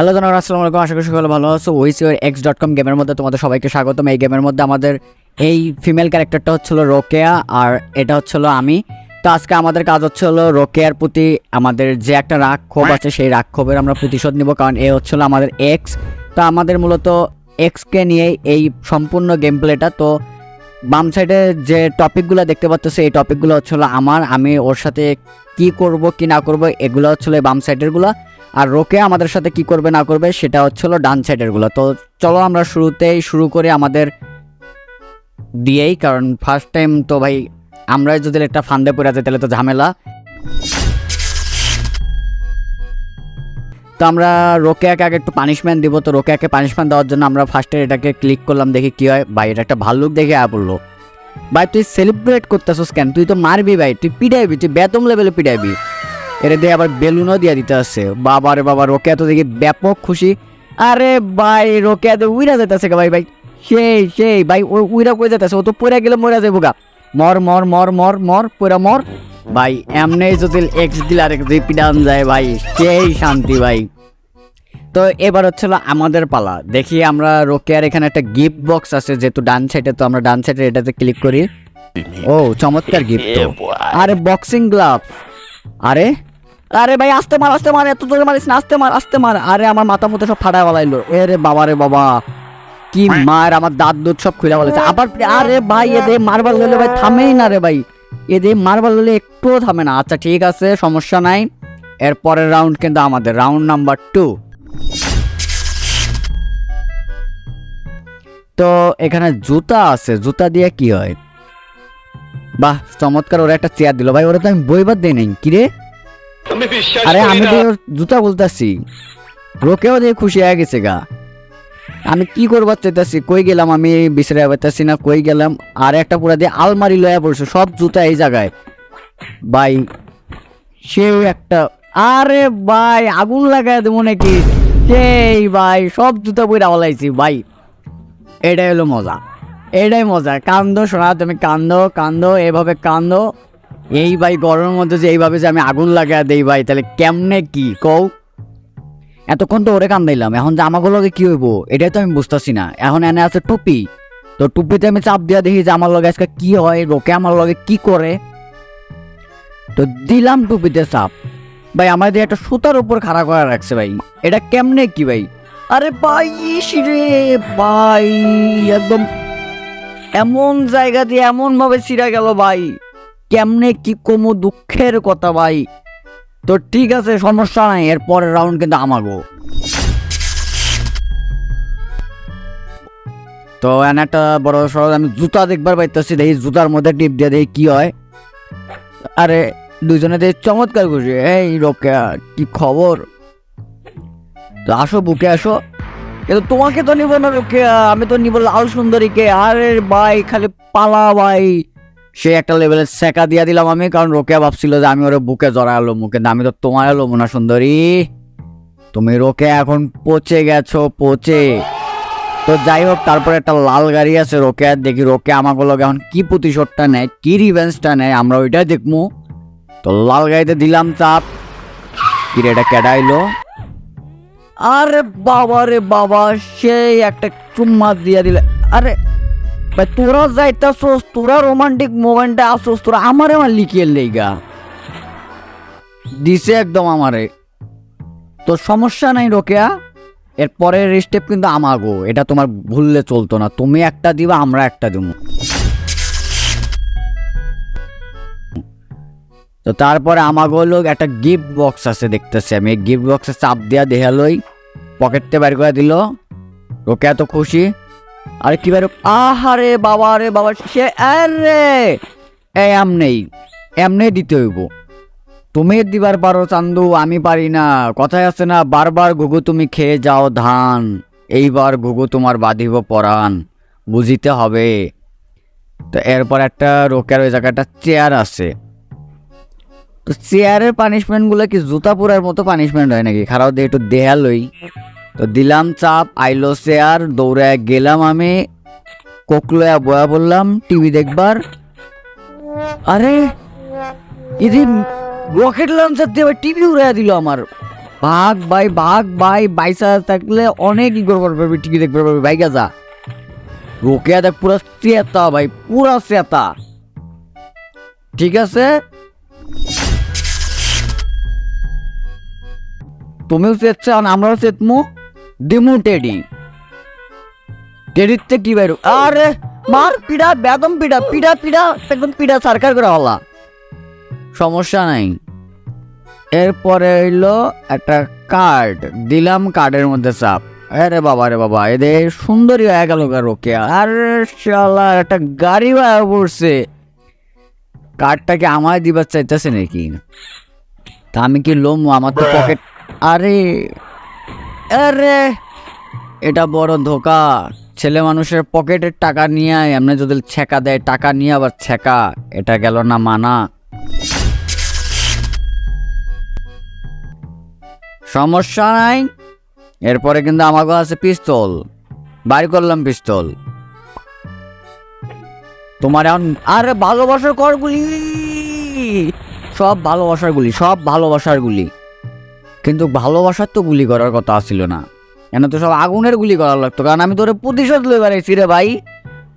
Hello জানার আসসালামু আলাইকুম। আশা করি সকলে ভালো আছো। Wise your x dot com গেমের মধ্যে তোমাদের সবাইকে স্বাগতম। এই গেমের মধ্যে আমাদের এই ফিমেল ক্যারেক্টারটা হচ্ছিল রোকেয়া আর এটা হচ্ছিল আমি। তো আজকে আমাদের কাজ হচ্ছে হলো রোকেয়ার প্রতি আমাদের যে একটা রাগ ক্ষোভ আছে, সেই রাগ ক্ষোভের আমরা প্রতিশোধ নিব। কারণ এ হচ্ছিল আমাদের এক্স তো আমাদের মূলত এক্সকে নিয়ে এই সম্পূর্ণ গেম প্লেটা তো বাম সাইডে যে টপিকগুলো দেখতে পাচ্ছ এই টপিকগুলো হচ্ছিল আমার, আমি ওর সাথে কি করব, কি না করব, এগুলো হচ্ছিল বাম সাইডেরগুলো আর রোকে আমাদের সাথে কি করবে, না করবে, সেটা হচ্ছিল ডান সাইডেরগুলো তো চলো আমরা শুরুতেই শুরু করি আমাদের দিয়েই, কারণ ফার্স্ট টাইম তো ভাই আমরা যদি একটা ফান্দে পড়ে যাই, তাহলে তো ঝামেলা। তো আমরা রোকেয়াকে আগে একটু পানিশমেন্ট দিব। তো রোকেয়াকে পানিশমেন্ট দেওয়ার জন্য আমরা ফার্স্টে এটাকে ক্লিক করলাম, দেখি কি হয়। ভাই, এটা একটা ভাল্লুক দেখে আয়া পড়ল। ভাই, তুই সেলিব্রেট করতেছিস কেন? তুই তো মারবি ভাই, তুই পিটাইবি, তুই বেতম লেভেলে পিটাইবি। এর দিয়ে আবার বেলুনও দিয়ে দিতে আসছে বাবা রে বাবা রোকেয়া তো দেখি ব্যাপক খুশি। আরে ভাই রোকেয়া তো উইরা যেতেছে ভাই ভাই। সেই সেই ভাই ও উইরা কই যেতেছে ও তো পড়ে গেলে মরে যাব গা। মর মর মর মর মর পুরা মর। ভাই এমনি যদি এক্স দিল আর এক পিটান যায় ভাই সেই শান্তি ভাই। তো এবার হচ্ছিল আমাদের পালা। দেখি আমরা রোকেয়ার এখানে একটা গিফট বক্স আছে যেহেতু ডান সাইডে তো আমরা ডান সাইডে এটাতে ক্লিক করি। ও চমৎকার গিফট আরে বক্সিং গ্লাভ আরে আরে ভাই আস্তে মার আস্তে মার এত জোরে মারিস না আস্তে মার আস্তে মার। আরে আমার মাথা মতো সব ফাটা বলাইলো এরে বাবা রে বাবা। কি মার আমার দাঁত দুধ সব খুলে বলেছে আবার আরে ভাই এদে মারবার লইলে ভাই থামেই না রে ভাই। এদে মারবার লইলে একটুও থামে না। আচ্ছা ঠিক আছে সমস্যা নাই। এর পরের রাউন্ড কিন্তু আমাদের। রাউন্ড নাম্বার টু তো এখানে জুতা আছে। জুতা দিয়ে কি হয়? বাহ চমৎকার ওরা একটা চেয়ার দিল। ভাই ওরা তো আমি বইবার দিই নাই। কিরে আমি বিশ্বাস আরে আমি তো জুতা বলতাছি রোকেও দিয়ে খুশি হয়ে গেছে গা। আমি কি করবার চাইতাছি? কই গেলাম আমি? বিছড়ে পাইতাছি না? কই গেলাম? আর একটা পুরা দিয়ে আলমারি লয়া পড়ছে সব জুতা এই জায়গায়। ভাই সেও একটা আরে ভাই আগুন লাগায় দেবো নাকি? সেই ভাই সব জুতা বইরা বলাইছি ভাই। এটাই হলো মজা। এটাই মজা। কান্দো শোনা তুমি কান্দো কান্দো এভাবে কান্দো। এই ভাই গরমের মধ্যে যে এইভাবে যে আমি আগুন লাগায় দেই ভাই, তাহলে কেমনে কি? কও। এতক্ষণ তো ওরে কান্দাইলাম, এখন যে আমাকে লগে কি হইব, এটাই তো আমি বুঝতেছি না। এখন এনে আছে টুপি। তো টুপিতে আমি চাপ দিয়া দেখি যে আমার লগে আজকে কি হয়, লোকে আমার লগে কি করে। তো দিলাম টুপিতে চাপ। ভাই আমার দিয়ে একটা সুতার উপর খাড়া করা রাখছে ভাই। এটা কেমনে কি ভাই? আরে ভাই রে ভাই, একদম এমন জায়গা দিয়ে এমন ভাবে ছিঁড়া গেল ভাই। কেমনে কি কমু দুঃখের কথা ভাই? তো ঠিক আছে, সমস্যা নাই, এর পরের রাউন্ড কিন্তু আমাগো তো এনে একটা বড় সড়ক আমি জুতা দেখবার পাইতেছি, দেখি জুতার মধ্যে টিপ দিয়ে দেখি কি হয়। আরে দুজনে দেখি চমৎকার খুশি এই রোকে কি খবর? তো আসো, বুকে আসো। কিন্তু তোমাকে তো নিব না রোকে আমি তো নিব লাল সুন্দরীকে। আরে ভাই, খালি পালা ভাই। সে একটা লেভেলের সেকা দিয়া দিলাম আমি, কারণ রোকেয়া ভাবছিল যে আমি ওরে বুকে জড়ালো মুখে আমি তো তোমার এলো মোনা সুন্দরী। তুমি রোকে এখন পচে গেছো, পচে। তো যাই হোক, তারপরে একটা লাল গাড়ি আছে রোকে দেখি রোকে আমাকে লগে এখন কি প্রতিশোধটা নেয়, কি রিভেন্সটা নেয়, আমরা ওইটাই দেখব তো লাল গাড়িতে দিলাম চাপ। কি রে এটা কেডাইলো আরে বাবা রে বাবা, সেই একটা চুম্মা দিয়া দিলে। আরে ভাই, তোরা যাইতাছোস, তোরা রোমান্টিক মোমেন্টে আসোস তোরা আমারে আমার লিখিয়ে লেগা দিছে একদম আমারে। তো সমস্যা নাই রোকেয়া এর পরের স্টেপ কিন্তু আমাগো, এটা তোমার ভুললে চলতো না। তুমি একটা দিবা, আমরা একটা দিব। তো তারপরে আমাগো লোক একটা গিফট বক্স আছে দেখতেছি আমি। গিফট বক্সে চাপ দিয়া দেখালই পকেটতে বের করে দিল। রোকেয়া তো খুশি। আরে কি বের, আহারে বাবা রে বাবা, সে আরে এই আমনেই এমনি দিতে হইব। তুমি দিবার পারো চান্দু, আমি পারি না। কথায় আছে না, বারবার ঘুঘু তুমি খেয়ে যাও ধান, এইবার ঘুঘু তোমার বাঁধিব পরাণ, বুঝিতে হবে। তো এরপর একটা রোকের ওই জায়গাটা চেয়ার আছে। তো চেয়ারের পানিশমেন্টগুলো কি জুতা পুরার মতো পানিশমেন্ট হয় নাকি? খারাপ দিয়ে একটু দেহালই তো দিলাম চাপ, আইলো চেয়ার দৌড়ে গেলাম আমি। কোকলোয়া বয়া বললাম, টিভি দেখবার। আরে, এদিন রকেট লঞ্চার দিয়ে টিভি উড়াইয়া দিল আমার। ভাগ ভাই ভাগ ভাই বাইসা থাকলে অনেক ই করবার পারবি টিকি দেখতে পারবি ভাই যা। রোকেয়া দেখ, পুরো সেতা ভাই, পুরা সেতা ঠিক আছে? তুমিও চেতছো আর আমরাও চেতমু। দিমু টেডি। টেডিতে কি বাইরু? আরে, মার পিড়া, বেদম পিড়া পিড়া পিড়া একদম পিড়া সরকার করে হলা। সমস্যা নাই। এরপরে হইল একটা কার্ড, দিলাম কার্ডের মধ্যে চাপ। আরে বাবা রে বাবা এদের সুন্দরী হয়ে গেল রোকে আর শালা, একটা গাড়ি ভাড়া পড়ছে। কার্ডটাকে আমায় দিবার চাইতেছে নাকি? তা আমি কি লোম? আমার তো পকেট আরে আরে, এটা বড় ধোকা। ছেলে মানুষের পকেটের টাকা নিয়ে এমনি যদি ছেকা দেয়, টাকা নিয়ে আবার ছেকা। এটা গেল না মানা। সমস্যা নাই। এরপরে কিন্তু আমাকে আছে পিস্তল। বাইর করলাম পিস্তল। তোমার এখন, আরে ভালোবাসার করগুলি। সব ভালোবাসার গুলি, সব ভালোবাসার গুলি। কিন্তু ভালোবাসার তো গুলি করার কথা ছিল না। এনে তো সব আগুনের গুলি করার লাগতো, কারণ আমি তোরে প্রতিশোধ লই বেড়াইছি রে ভাই।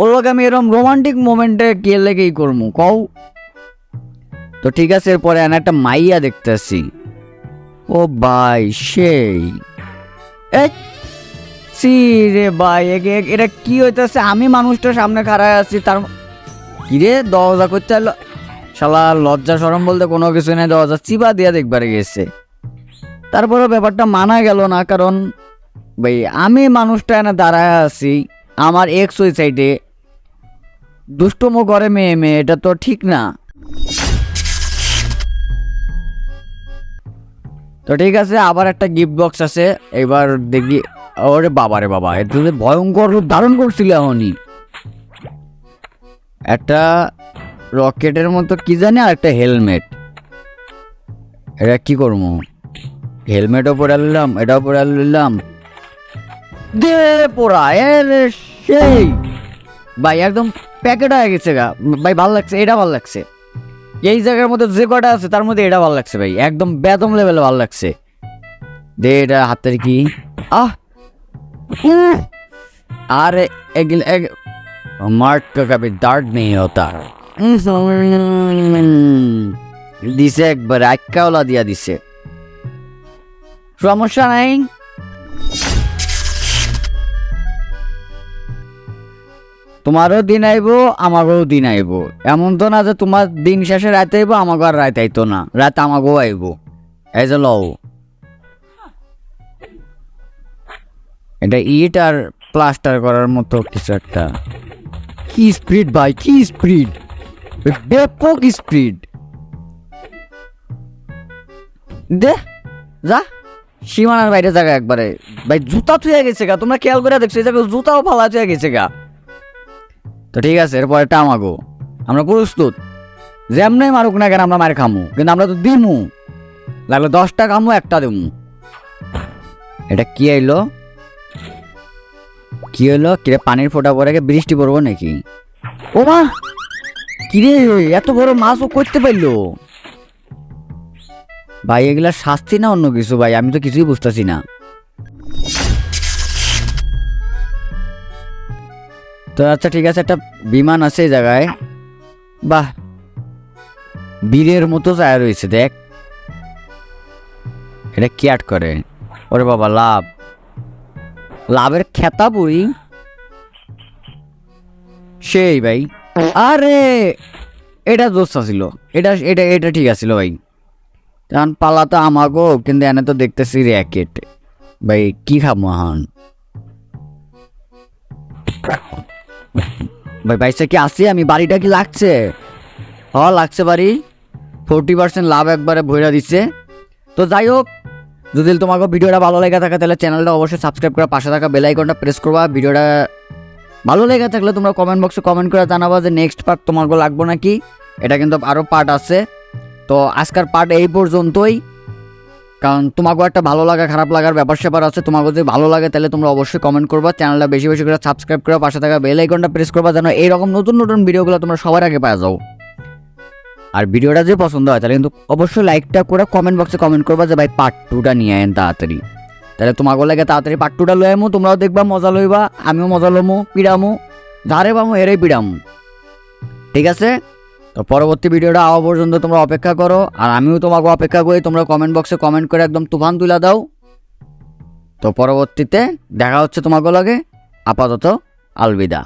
ওর লোক আমি এরকম রোমান্টিক মোমেন্টে কে লেগেই করব কও? তো ঠিক আছে, এরপরে এনে একটা মাইয়া দেখতেছি। ও ভাই, সেই। সি রে ভাই এটা কি হইতেছে? আমি মানুষটার সামনে খাড়ায় আছি, তার কিরে দরজা করতে শালা, লজ্জা সরম বলতে কোনো কিছু নেই, দরজা চিবা দিয়া দেখবারে গেছে। তারপরে ব্যাপারটা মানা গেল না, কারণ ভাই, আমি মানুষটা এনে দাঁড়ায় আছি, আমার এক্স ওই সাইডে দুষ্টমো করে মেয়ে মেয়ে, এটা তো ঠিক না। তো ঠিক আছে, আবার একটা গিফট বক্স আছে, এবার দেখি, ওরে বাবা রে বাবা এটা তো ভয়ঙ্কর রূপ ধারণ করছিল এখনই একটা রকেটের মতো, কি জানি, আর একটা হেলমেট। এটা কি করব? হেলমেটও পরে আনলাম, এটাও পরে আনলাম। দে পোড়া, এ সেই। ভাই, একদম প্যাকেট হয়ে গেছে গা। ভাই, ভালো লাগছে, এটা ভালো লাগছে। এই জায়গার মধ্যে যে কটা আছে, তার মধ্যে এটা ভালো লাগছে ভাই। একদম বেদম লেভেলে ভালো লাগছে। দে এটা হাতের কি? আহ! আর মার্ট কাপে দাঁড় নেই হতা দিছে একবার আক্কাওলা দিয়া দিছে। সমস্যা নাই তোমারও দিন আইবো, আমারও দিন আইবো। এমন তো না যে তোমার দিন শেষে রাতে আইবো, আমাকে আর রাত আইতো না। রাত আমাকেও আইবো। এই যে লও। এটা ইট আর প্লাস্টার করার মতো কিছু একটা। কি স্পিড ভাই, কি স্পিড? ব্যাপক স্পিড। দে, যা। সীমানার বাইরে জায়গা একবারে। ভাই, জুতা থুয়ে গেছে গা, তোমরা খেয়াল করে দেখছ, এই জুতাও ফালা থুয়ে গেছে গা। তো ঠিক আছে, এরপর একটা আমাগো আমরা প্রস্তুত। যেমনি মারুক না কেন আমরা মার খামু, কিন্তু আমরা তো দিমু। লাগলে দশটা খামু, একটা দিমু। এটা কি আইলো? কি হলো কিরে, পানির ফোঁটা পরে গিয়ে বৃষ্টি পড়ব নাকি? ও মা কিরে, এত বড় মাছ ও করতে পারল? ভাই এগুলা শাস্তি না অন্য কিছু ভাই? আমি তো কিছুই বুঝতেছি না। তো আচ্ছা ঠিক আছে, একটা বিমান আছে এই জায়গায়। বাহ, বীরের মতো চায় রয়েছে, দেখ। এটা কি আট করে? ওরে বাবা, লাভ। লাভের খেতা পুরি সেই ভাই। আরে, এটা দোস্ত ছিল এটা এটা এটা ঠিক আছিল ভাই। কারণ পালা তো আমাকেও কিন্তু এনে তো দেখতেছি র্যাকেট ভাই, কি খাব এখন? ভাই বাইসটা কি আসছে আমি বাড়িটা কি লাগছে? হ, লাগছে বাড়ি। ফোরটি পার্সেন্ট লাভ একবারে ভইরা দিচ্ছে তো যাই হোক, যদি তোমাকে ভিডিওটা ভালো লেগে থাকে, তাহলে চ্যানেলটা অবশ্যই সাবস্ক্রাইব করে পাশে থাকা বেল আইকনটা প্রেস করবা। ভিডিওটা ভালো লেগে থাকলে তোমরা কমেন্ট বক্সে কমেন্ট করে জানাবা যে নেক্সট পার্ট তোমাকে লাগবো নাকি। এটা কিন্তু আরও পার্ট আছে। তো আজকের পার্ট এই পর্যন্তই। কারণ তোমাকেও একটা ভালো লাগা, খারাপ লাগার ব্যাপার স্যাপার আছে তোমাকে যদি ভালো লাগে তাহলে তোমরা অবশ্যই কমেন্ট করবা চ্যানেলটা বেশি বেশি করে সাবস্ক্রাইব করে, পাশে থাকা বেল আইকনটা প্রেস করবা যেন এইরকম নতুন নতুন ভিডিওগুলো তোমরা সবার আগে পাওয়া যাও। আর ভিডিওটা যদি পছন্দ হয় তাহলে কিন্তু অবশ্যই লাইকটা করে কমেন্ট বক্সে কমেন্ট করবা যে, ভাই পার্ট টুটা নিয়ে আয়েন তাড়াতাড়ি। তাহলে তোমাকে লাগে তাড়াতাড়ি পার্ট টুটা লই আমো তোমরাও দেখবা, মজা লইবা, আমিও মজা লমু, পিড়ামু ধারে পামু এরাই পিড়ামু। ঠিক আছে? তো পরবর্তী ভিডিওটা আওয়া পর্যন্ত তোমরা অপেক্ষা করো, আর আমিও তোমাকে অপেক্ষা করি, তোমরা কমেন্ট বক্সে কমেন্ট করে একদম তুফান তুলে দাও। তো পরবর্তীতে দেখা হচ্ছে তোমাকে লাগে। আপাতত আলবিদা।